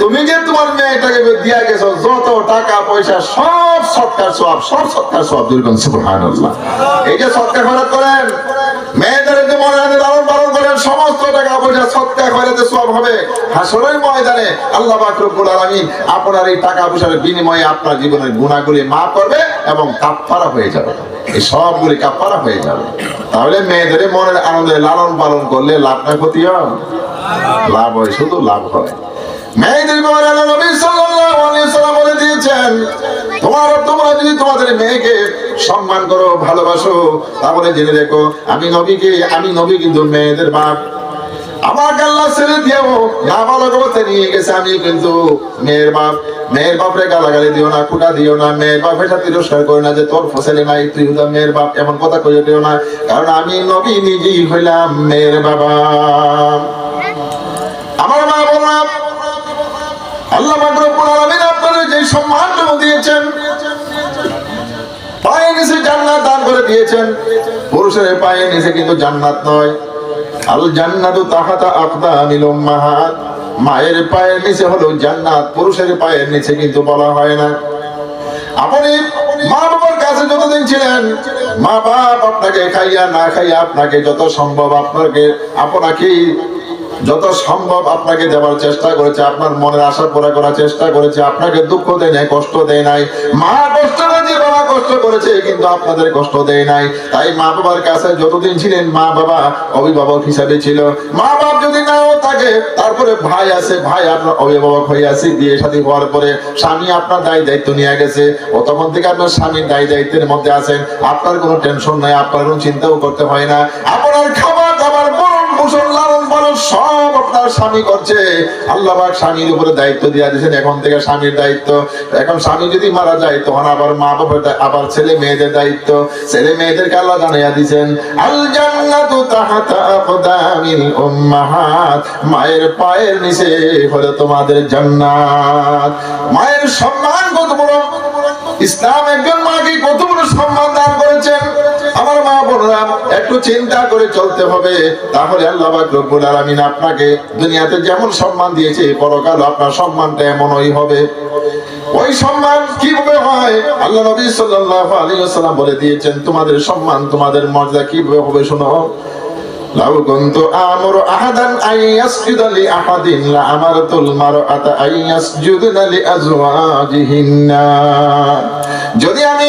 তুমি যে তোমার মেয়েটাকে দিয়া গেছো, যত টাকা, পয়সা, সব সৎকার সব সব সৎকার সব দুর্গম সুবহানাল্লাহ। এই যে সৎকার খরচ করেন, মেয়েদের মনে আপনার এই টাকা পয়সার বিনিময়ে আপনার জীবনের গুণাগুলি করবে এবং কাফফারা হয়ে যাবে। এই সবগুলি কাফফারা হয়ে যাবে। তাহলে মেয়েদের মনের আনন্দে লালন পালন করলে লাভ না ক্ষতি হয়। লাভ হয়, শুধু লাভ হয়। মেয়েদের ব্যাপারে আল্লাহ নবী সাল্লাল্লাহু আলাইহি ওয়াসাল্লাম বলে দিয়েছেন, তোমার, তোমরা যদি তোমাদের মেয়েকে সম্মান করো, ভালোবাসো, তাহলে জেনে রেখো, আমি নবীকে, আমি নবী কিন্তু মেয়েদের বাপ। আমাকে আল্লাহ ছেড়ে দিও না ভালো করতে নিয়ে গেছে, আমি কিন্তু মেয়ের বাপ। মেয়ের বাপরে গালাগালি দিও না কুটা দিও না, মেয়ের বাপের সাথে তিরস্কার করো না যে তোর ফসলে নাই, তুই হুদা মেয়ের বাপ, এমন কথা কইও দিও না। কারণ আমি নবী নিজেই হইলাম মেয়ের বাবা। আল্লাহ রব্বুল আলামিন আপনাদের যে সম্মানটুকু দিয়েছেন, পায়ে নিচে জান্নাত দান করে দিয়েছেন। পুরুষের পায়ে নিচে কিন্তু জান্নাত নয়। আল জান্নাতু তাহাতা আকদামিল উম্মাহাত। মায়ের পায়ের নিচে হলো জান্নাত, পুরুষের পায়ের নিচে কিন্তু বলা হয় না। আপনি মা বাবার কাছে যতদিন ছিলেন মা বাপ আপনাকে খাইয়া না খাইয়া আপনাকে যত সম্ভব আপনাকে আপনাকে যত সম্ভব আপনাকে দেওয়ার চেষ্টা করেছে, আপনার মনের আশা পুরা করার চেষ্টা করেছে, আপনাকে দুঃখ দেয় নাই, কষ্ট দেয় নাই। মা কষ্ট করেছে বাবা কষ্ট করেছে, কিন্তু আপনাদের কষ্ট দেয় নাই। তাই মা বাবার কাছে যতদিন ছিলেন, মা বাবা অভিভাবক হিসাবে ছিল। মা বাপ যদি নাও থাকে, তারপরে ভাই আছে, ভাই আপনার অভিভাবক হয়ে আছে, বিয়ে সাথী হওয়ার পরে স্বামী আপনার দায় দায়িত্ব নিয়ে গেছে। ও তখন থেকে আপনার স্বামীর দায় দায়িত্বের মধ্যে আছেন। আপনার কোনো টেনশন নাই, আপনার কোনো চিন্তাও করতে হয় না। আপনার আপনার স্বামী করছে? আল্লাহ স্বামীর উপরে দায়িত্ব দিয়ে দিয়েছেন, এখন থেকে স্বামীর দায়িত্ব। এখন স্বামী যদি মারা যায়, তখন আবার মা বাবার আবার ছেলে মেয়েদের দায়িত্ব। ছেলে মেয়েদেরকে আল্লাহ জানাইয়া দিয়েছেন মায়ের পায়ের নিচে হলো তোমাদের জান্নাত। মায়ের সম্মান কত বড় ইসলাম একজন মাকে কত বড় চিন্তা করে চলতে হবে, তাহলে আল্লাহ রব্বুল আলামিন আপনাকে দুনিয়াতে যেমন সম্মান দিয়েছে পরকাল আপনার সম্মানটা এমনই হবে। ওই সম্মান কীভাবে হয়? আল্লাহ নবী সাল্লাল্লাহু বলে দিয়েছেন, তোমাদের সম্মান, তোমাদের মর্যাদা কীভাবে হবে শোনো? আহাদান আহাদিন যদি আমি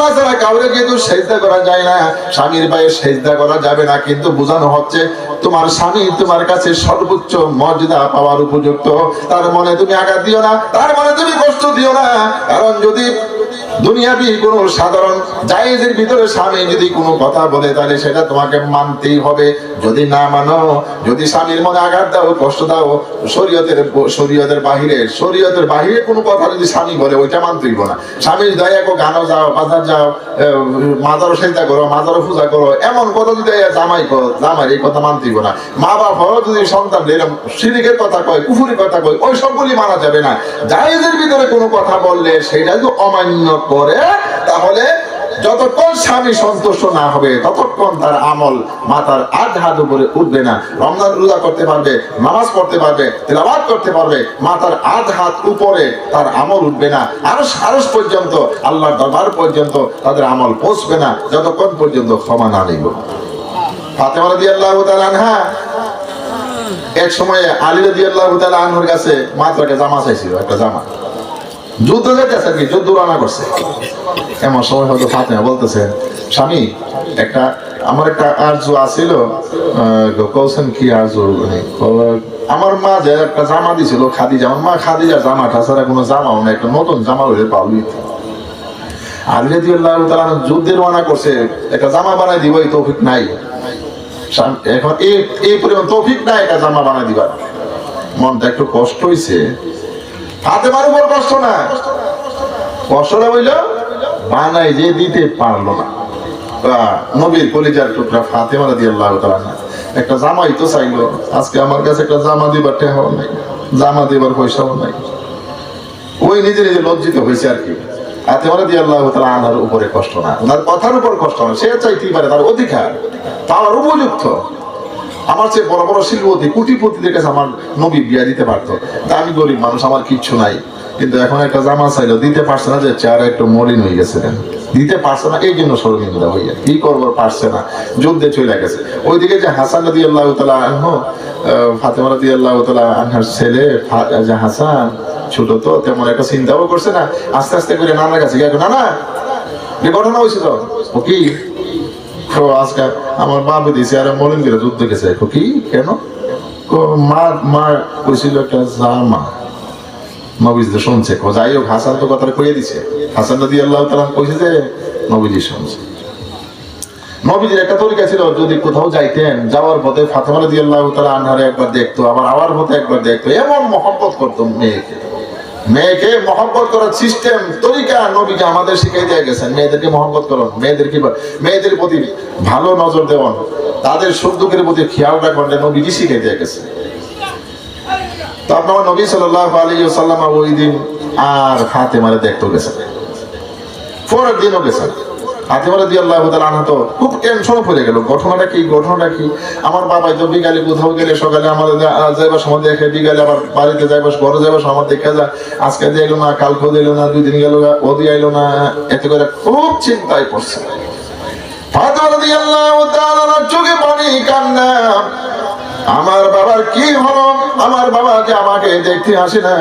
আল্লাহ ছাড়া কাউরে কিন্তু সেজদা করা যায় না। স্বামীর পায়ে সেজদা করা যাবে না, কিন্তু বোঝানো হচ্ছে তোমার স্বামী তোমার কাছে সর্বোচ্চ মর্যাদা পাওয়ার উপযুক্ত। তার মনে তুমি আঘাত দিও না, তার মনে তুমি কষ্ট দিও না। কারণ যদি দুনিয়াবি কোন সাধারণ জায়েজের ভিতরে স্বামী যদি কোনো কথা বলে, তাহলে সেটা তোমাকে মানতেই হবে। যদি না মানো, যদি স্বামীর মনে আঘাত দাও, কষ্ট দাও, শরীয়তের শরীয়তের বাহিরে শরীয়তের বাহিরে কোনো কথা যদি স্বামী বলে, ওইটা মানতেই না। স্বামীর দয়া কো গানও যাও বাজার যাও মাজারও সেজা করো, মাজারও পূজা করো, এমন কথা যদি জামাই কো, জামাই, এই কথা মানতেই না। মা বাবাও যদি সন্তান এরকম শিরিকের কথা কয় কুফুরি কথা কয়, ওই সবগুলি মানা যাবে না। জায়েজের ভিতরে কোনো কথা বললে, সেটা যদি অমান্য করে তাহলে যতক্ষণ স্বামী সন্তুষ্ট না হবে, ততক্ষণ তার আমল মাথার আধ হাত উপরে উঠবে না। রমজান রোজা করতে পারবে, নামাজ পড়তে পারবে তেলাবাদ করতে পারবে, মাথার আধ হাত উপরে তার আমল উঠবে না। আরও সারস পর্যন্ত, আল্লাহর দরবার পর্যন্ত তাদের আমল পৌঁছবে না, যতক্ষণ পর্যন্ত ক্ষমা না নিব এক সময় আলী রাদিয়াল্লাহু তাআলা আনহুর কাছে মাত্র একটা জামা চাইছিল, একটা জামা। যুদ্ধ যেতেছে আর কি, যুদ্ধ রান্না করছে। এমন সময় হয়তো ফাতেমা বলতেছে, স্বামী, একটা আমার একটা আর্য আছিল কৌছেন কি? কও- আমার মা যে একটা জামা দিছিল, খাদিজা। আমার মা খাদিজা জামাটা ছাড়া কোনো জামাও না একটা নতুন জামা হয়ে পাবলি রাদিয়াল্লাহু তাআলা যুদ্ধের রান্না করছে, একটা জামা বানাই দিব, এই তৌফিক নাই। এখন এই পরিমাণ তৌফিক নাই একটা জামা বানাই দিবার। মনটা একটু কষ্ট হইছে। ফাতেমার উপর কষ্ট না। কষ্টটা হইল বানাই যে দিতে পারল না। নবীর কলিজার টুকরা ফাতেমা রাদিয়াল্লাহু তাআলা একটা জামাই তো চাইলো, আজকে আমার কাছে একটা জামা দিবার টেহাও নাই, জামা দিবার পয়সাও নাই। ওই নিজে নিজে লজ্জিত হয়েছে আর কি। মানে দিয়ে আল্লাহ তালা আনার উপরে কষ্ট না। ওনার কথার উপর কষ্ট না, সে চাইতেই পারে তার অধিকার, তার উপযুক্ত। আমার চেয়ে বড় বড় শিল্পপতি কোটিপতিদের কাছে আমার নবী বিয়া দিতে পারতো। তা আমি গরিব মানুষ, আমার কিচ্ছু নাই। কিন্তু এখন একটা জামা চাইলো, দিতে পারছে না যে চেহারা একটু মলিন হয়ে গেছে দিতে পারছে না, এই জন্য শর্মিন্দা হইয়া, কি করব পারছে না। যুদ্ধে চলে গেছে। ওইদিকে যে হাসান নদী আল্লাহ তালা আনহ ফাতেমা নদী আল্লাহ তালা আনহার ছেলে যে হাসান, ছোট তো, তেমন একটা চিন্তাও করছে না। আস্তে আস্তে করে নানার কাছে গিয়ে না না ঘটনা হয়েছে তো? ও কি? আজকে আমার মা বেদিয়েছে আর মলিন গেলে যুদ্ধ গেছে কো কেন? একটা শুনছে। যাই হোক, হাসান দিছে। হাসান আল্লাহ শুনছে। একটা যদি কোথাও যাইতেন, যাওয়ার পথে আল্লাহ একবার দেখতো, আবার আওয়ার পথে একবার দেখতো। এমন মহব্বত করতো মেয়েকে। মেয়েকে মহব্বত করার সিস্টেম তরিকা নবীকে আমাদের শিখাই দিয়ে গেছেন। মেয়েদেরকে মহব্বত করুন মেয়েদেরকে মেয়েদের প্রতি ভালো নজর দেওয়ান, তাদের সুখ দুঃখের প্রতি খেয়াল রাখবেন নবীকে শিখাই দিয়ে গেছে তো নবী সাল্লাহ আলী সাল্লাম ওই দিন আর ফাতেমারে দেখতে গেছেন। পরের দিনও গেছেন। ফাতেমারে দিয়ে আল্লাহ আনহা তো খুব টেনশন পড়ে গেল। ঘটনাটা কি? ঘটনাটা কি? আমার বাবাই তো বিকালে কোথাও গেলে সকালে আমাদের যাইবার সময় দেখে, বিকালে আবার বাড়িতে যাইবার ঘরে যাইবার সময় দেখে যা। আজকে দিয়ে এলো না কালকে দিলো না, দুই দিন গেল ও আইলো না। এতে করে খুব চিন্তায় পড়ছে। ফাতেমা রাদিয়াল্লাহু তাআলা চোখে পানি, কান্না। আমার বাবার কি হলো? আমার বাবা যে আমাকে দেখতে আসে না।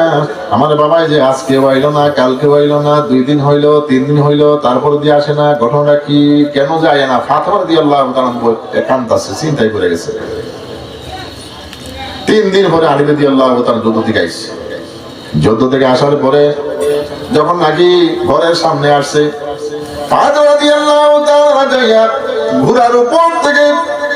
আমার বাবাই যে আজকে হইল না, কালকে হইল না, দুই দিন হইল, তিন দিন হইল, তারপর দিয়ে আসে না ঘটনা কি, কেন যায় না? ফাতেমা দিয়ে আল্লাহ কান্তাছে চিন্তাই করে গেছে। তিন দিন পরে আলিবে দিয়ে আল্লাহ তার যুদ্ধ থেকে আইসে যুদ্ধ থেকে আসার পরে যখন নাকি ঘরের সামনে আসছে, ফাতেমা ঘোড়ার উপর থেকে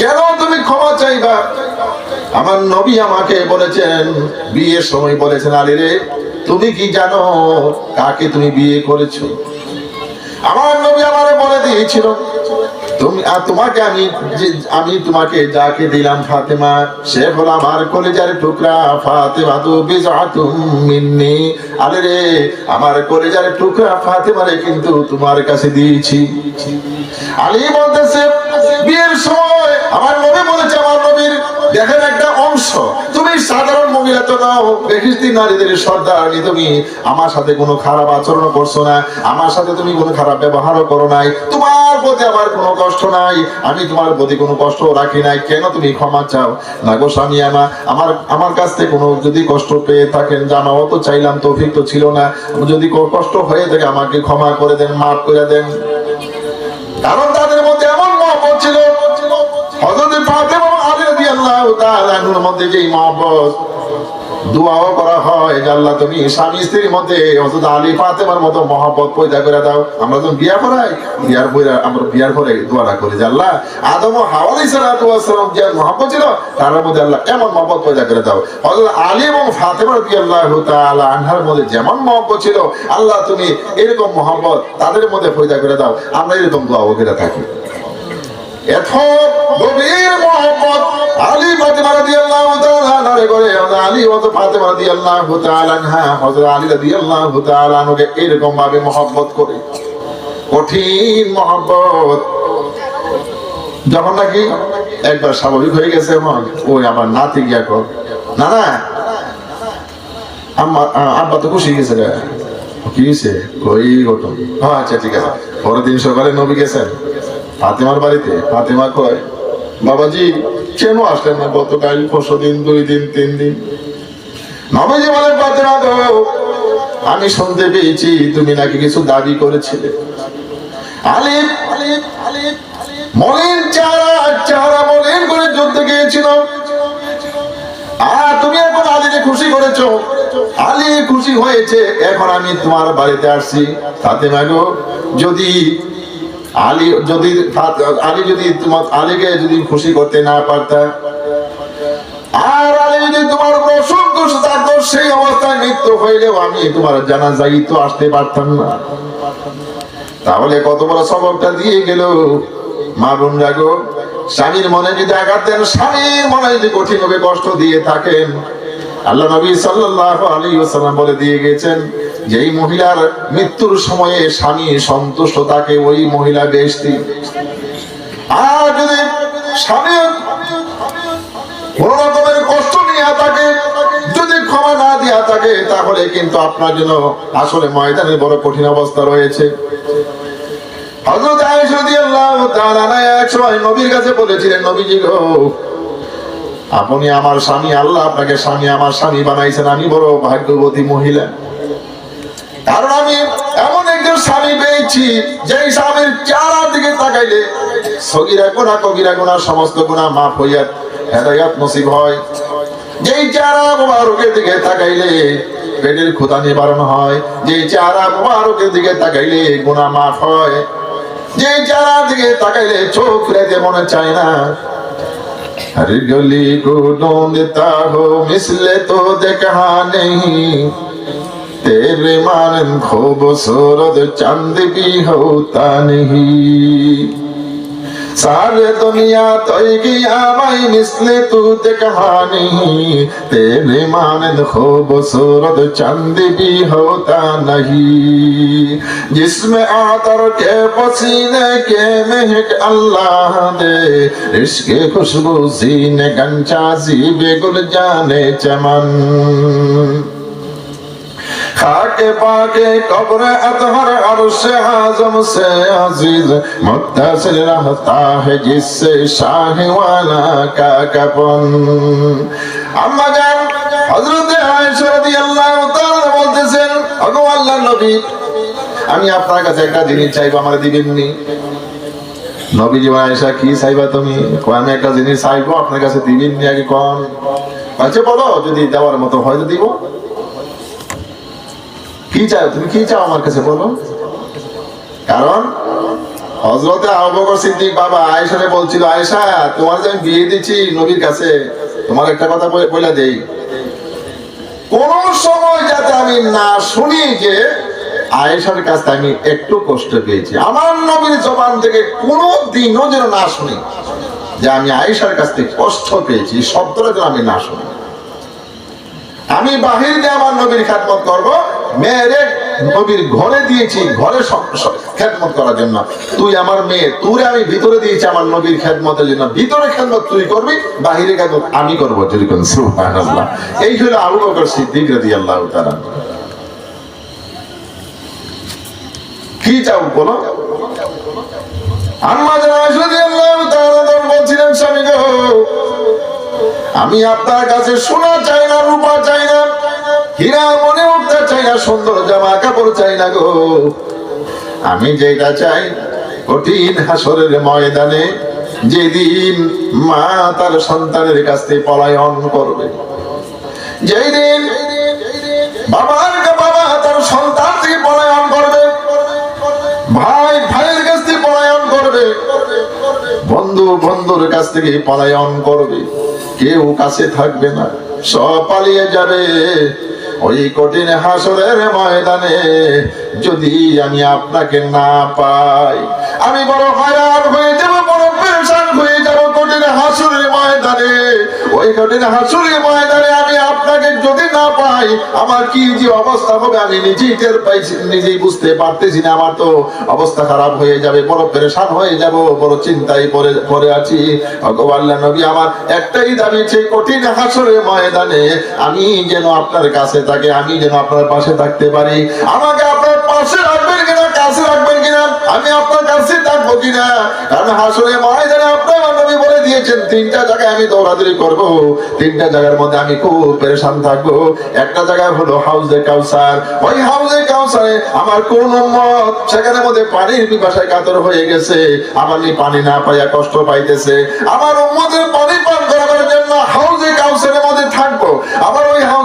কেন তুমি ক্ষমা চাইবা? আমার নবী আমাকে বলেছেন বিয়ের সময় বলেছেন আলী রে, তুমি কি জানো কাকে তুমি বিয়ে করেছ? আমার নবী আমারে বলে দিয়েছিল, তুমি, আর তোমাকে আমি আমি তোমাকে যাকে দিলাম ফাতেমা, সে হলো আমার কলেজার টুকরা, ফাতেমা তো বিজাতুম মিন্নি। আরে রে, আমার কলেজার টুকরা ফাতেমারে কিন্তু তোমার কাছে দিয়েছি। আলী বলতেছে, বিয়ের সময় আমার নবী বলেছে, আমার নবীর দেখেন একটা অংশ। তুমি সাধারণ মহিলা তো নাও বেহিস্তি নারীদের সর্দার তুমি আমার সাথে কোনো খারাপ আচরণ করছ না, আমার সাথে তুমি কোনো খারাপ ব্যবহারও করো নাই, তোমার প্রতি আমার কোনো কষ্ট নাই, আমি তোমার প্রতি কোনো কষ্ট রাখি নাই, কেন তুমি ক্ষমা চাও? না গো স্বামী, আমা, আমার আমার কাছ থেকে কোনো যদি কষ্ট পেয়ে থাকেন, জানাও তো, চাইলাম তৌফিক তো ছিল না, যদি কষ্ট হয়ে থাকে, আমাকে ক্ষমা করে দেন, মাফ করে দেন। কারণ তাদের মধ্যে এমন মহব্বত ছিল। হজরত ফাতেমা আলী রাদিয়াল্লাহু তাআলার মধ্যে যেই মহব্বত দোয়াও করা হয় আল্লাহ তুমি স্বামী স্ত্রীর মধ্যে হযরত আলী ফাতেমার মতো মহব্বত পয়দা করে দাও। আমরা যখন বিয়া করাই, বিয়ার পরে আমরা বিয়ার পরে দোয়াটা করি যে আল্লাহ আদম হাওয়া সালাতু যে মহব্বত ছিল, তার মধ্যে আল্লাহ এমন মহব্বত পয়দা করে দাও। হযরত আলী এবং ফাতেমার ফাতেমা রাদিয়াল্লাহু তাআলা আনহার মধ্যে যেমন মহব্বত ছিল, আল্লাহ তুমি এরকম মহব্বত তাদের মধ্যে পয়দা করে দাও। আমরা এরকম দোয়া করে থাকি। এরকম ভাবে মহব্বত করে। কঠিন মহব্বত। যখন নাকি একবার স্বাভাবিক হয়ে গেছে ওই আমার নাতি গিয়া কর না না আম্মা, আব্বা তো খুশি গেছে রে। কি হ্যাঁ আচ্ছা ঠিক আছে। পরের দিন সকালে নবী গেছেন। ফাতেমার বাড়িতে ফাতেমা কয়, বাবাজি কেন আসলেন না গতকাল, পরশু দিন, দুই দিন, তিন দিন। নবীজি বলেন, ফাতেমা গো, আমি শুনতে পেয়েছি, তুমি নাকি কিছু দাবি করেছিলে। করে আর তুমি এখন খুশি করেছ? খুশি হয়েছে আমি তোমার বাড়িতে আসছি। যদি আলী যদি আলী যদি তোমার, আলীকে যদি খুশি করতে না পারতা, আর আলী যদি তোমার অসন্তোষ থাকতো, সেই অবস্থায় মৃত্যু হইলেও আমি তোমার জানা যাই তো আসতে পারতাম না। তাহলে কত বড় সবকটা দিয়ে গেল। মা বোন রাগো, স্বামীর মনে যদি আঘাত দেন, স্বামীর মনে যদি কঠিন ভাবে কষ্ট দিয়ে থাকেন, আল্লাহ নবী সাল্লাল্লাহু আলাইহি ওয়াসাল্লাম বলে দিয়ে গেছেন যে এই মহিলার মৃত্যুর সময়ে স্বামী সন্তুষ্ট, তাকে ওই মহিলা বেশতি আর যদি স্বামী কোন রকমের কষ্ট নিয়ে থাকে যদি ক্ষমা না দিয়া থাকে, তাহলে কিন্তু আপনার জন্য আসলে ময়দানের বড় কঠিন অবস্থা রয়েছে। নবীর কাছে বলেছিলেন গো, আপনি আমার স্বামী, আল্লাহ আপনাকে স্বামী, আমার স্বামী বানাইছেন। আমি বড় ভাগ্যবতী মহিলা। কারণ আমি এমন একজন স্বামী পেয়েছি যে স্বামীর চারার দিকে তাকাইলে সগিরা গুণা কবিরা গুণা সমস্ত গুণা মাফ হইয়া হেদায়াত নসিব হয় যেই চারা মোবারকের দিকে তাকাইলে পেটের ক্ষুধা নিবারণ হয় যে চারা মোবারকের দিকে তাকাইলে গুণা মাফ হয় যে চারার দিকে তাকাইলে চোখ রেখে মনে চায় না हर गली को ढूंढता हो मिसले तो देखा नहीं तेरे मानन खूबसूरत चंद भी होता नहीं सारे दुनिया तो गया भाई मिसले तू देखा नहीं तेरे मानन खूबसूरत चंद भी होता नहीं जिसमें आतर के पसीने के महक अल्लाह दे इश्क खुशबू सीने गंचा सी बेगुल जाने चमन खाके पाके कब्र अतहर अरश आजम से अजीज मुत्तसिल रहता है जिससे शाह वाला का कपन আম্মা জান হযরতে আয়েশা রাদিয়াল্লাহু তাআলা বলতেছেন ওগো আল্লাহর নবী আমি আপনার কাছে একটা জিনিস চাইবো আমার দিবেননি নবীজি আয়েশা কি চাইবা তুমি কয় আমি একটা জিনিস চাইবো আপনার কাছে দিবেননি আগে কোন আচ্ছা বলো যদি দেওয়ার মতো হয়তো দিব কি চাও? তুমি কি চাও আমার কাছে বলো? কারণ হজরতে আবু বকর সিদ্দিক বাবা আয়েশারে বলছিল, আয়েশা, তোমার যে আমি বিয়ে দিচ্ছি নবীর কাছে, তোমার একটা কথা বলে- দেই। কোন সময় যাতে আমি না শুনি যে আয়েশার কাছে আমি একটু কষ্ট পেয়েছি। আমার নবীর জবান থেকে কোনো দিনও যেন না শুনি যে আমি আয়েশার কাছ থেকে কষ্ট পেয়েছি শব্দটা যেন আমি না শুনি। আমি বাহির দিয়ে আমার নবীর খ্যাতমত করব মেয়েরে নবীর ঘরে দিয়েছি, ঘরে সব করার জন্য। তুই আমার মেয়ে তুই আমি ভিতরে দিয়েছি আমার নবীর খ্যাতমতের জন্য। ভিতরে খ্যাতমত তুই করবি, বাহিরে খ্যাতমত আমি করব এই হলো আবু বকর সিদ্দিক কি চাও বলো? আমি আপনার কাছে সোনা চাই না, রূপা চাই না। হীরা মনে উঠতে চাই না, সুন্দর জামা কাপড় চাই না গো। আমি যেটা চাই কঠিন হাসরের ময়দানে, যেদিন মা তার সন্তানের কাছ থেকে পলায়ন করবে। যেই দিন বাবার বাবা তার সন্তান থেকে পলায়ন করবে, ভাই ভাইয়ের কাছ থেকে পলায়ন করবে, বন্ধু বন্ধুর কাছ থেকে পলায়ন করবে। কেউ কাছে থাকবে না, সব পালিয়ে যাবে। ওই কঠিন হাসরের ময়দানে যদি আমি আপনাকে না পাই, আমি বড় হয়রান হয়ে যাব, বড় পেরেশান হয়ে যাব কঠিন হাসরের ময়দানে। ওই কঠিন হাসরের ময়দানে না পাই আমার কি যে অবস্থা হবে, আমি নিজেই টের পাইছি, নিজেই বুঝতে পারতেছি না। আমার তো অবস্থা খারাপ হয়ে যাবে, বড় পেরেশান হয়ে যাব, বড় চিন্তায় আছি। ভগবাল্লা নবী আমার একটাই দাবি, সেই কঠিন ময়দানে আমি যেন আপনার কাছে থাকে, আমি যেন আপনার পাশে থাকতে পারি। আমাকে আপনার পাশে রাখবেন কিনা, কাছে রাখবেন কিনা, আমি আপনার কাছে থাকব কিনা? কারণ হাসরে ময়দানে আপনার দিয়েছেন, তিনটা জায়গায় আমি দৌড়াদৌড়ি করব, তিনটা জায়গার মধ্যে আমি খুব পেরেশান থাকব। একটা জায়গা হলো হাউজে কাউসার। ওই হাউজে কাউসারে আমার কোন উম্মত সেখানে মধ্যে পানির পিপাসায় কাতর হয়ে গেছে। আমার পানি না পাইয়া কষ্ট পাইতেছে। আমার উম্মতের পানি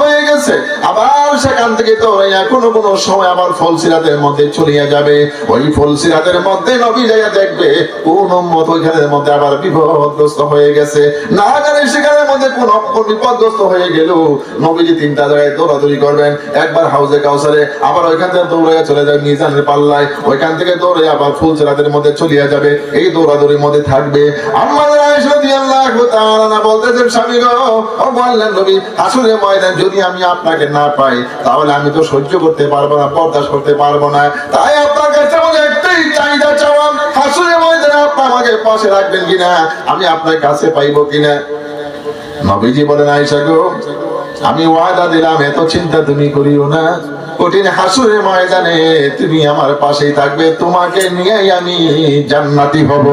হয়ে গেছে। আবার সেখান থেকে কোনো কোনো সময় আবার মধ্যে চলিয়া যাবে। ওই মধ্যে নবী যাইয়া দেখবে, কোন ওইখানের মধ্যে আবার বিপদগ্রস্ত হয়ে গেছে। না সেখানের মধ্যে কোন বিপদগ্রস্ত হয়ে গেল নবীজি তিনটা জায়গায় দৌড়াদৌড়ি করবেন। একবার হাউজে কাউসারে, আবার ওইখান থেকে দৌড়াইয়া চলে যাবে মিজানের পাল্লায়। ওইখান থেকে দৌড়ে আবার ফুলসিরাতের মধ্যে চলিয়া যাবে। এই দৌড়াদৌড়ির মধ্যে থাকবে। আমাদের আয়েশা বলতেছেন, স্বামী গো, ও বললেন নবী আসলে ময়দান যদি আমি আপনাকে না পাই, তাহলে আমি তো সহ্য করতে পারব না বরদাস্ত করতে পারব না। তাই আপনার কাছে আমাদের একটাই চাহিদা চাওয়া হাসুরে ময়দানে আপনি আমাকে পাশে রাখবেন কিনা, আমি আপনার কাছে পাইবো কিনা? নবীজি বলেন, আয়েশা গো, আমি ওয়াদা দিলাম, এত চিন্তা তুমি করিও না। কঠিন হাসুরে ময়দানে তুমি আমার পাশেই থাকবে, তোমাকে নিয়েই আমি জান্নাতি হব।